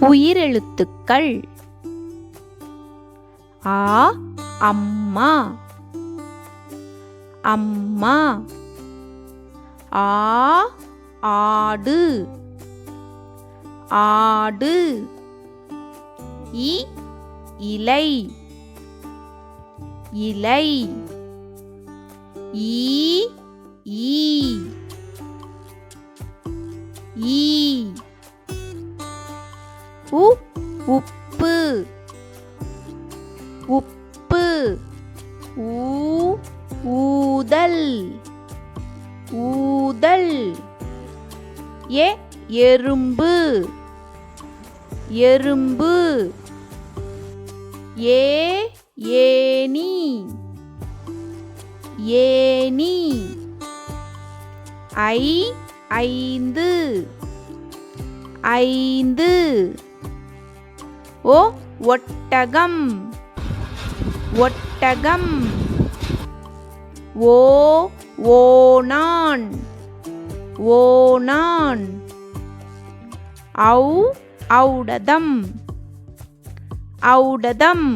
உயிரெழுத்துக்கள். ஆ அம்மா. அம்மா. ஆ ஆடு. ஆடு. இ இலை. இலை. ஈ ஈ. ஈ. உ உப்பு. உப்பு. ஊ ஊதல். ஊதல். ஏ எறும்பு. எறும்பு. ஏ ஏனி ஏனி ஐ ஐந்து. ஐந்து. ஓ ஒட்டகம். ஒட்டகம். ஓ ஓனான் ஓனான் ஔ ஔடதம். ஔடதம்.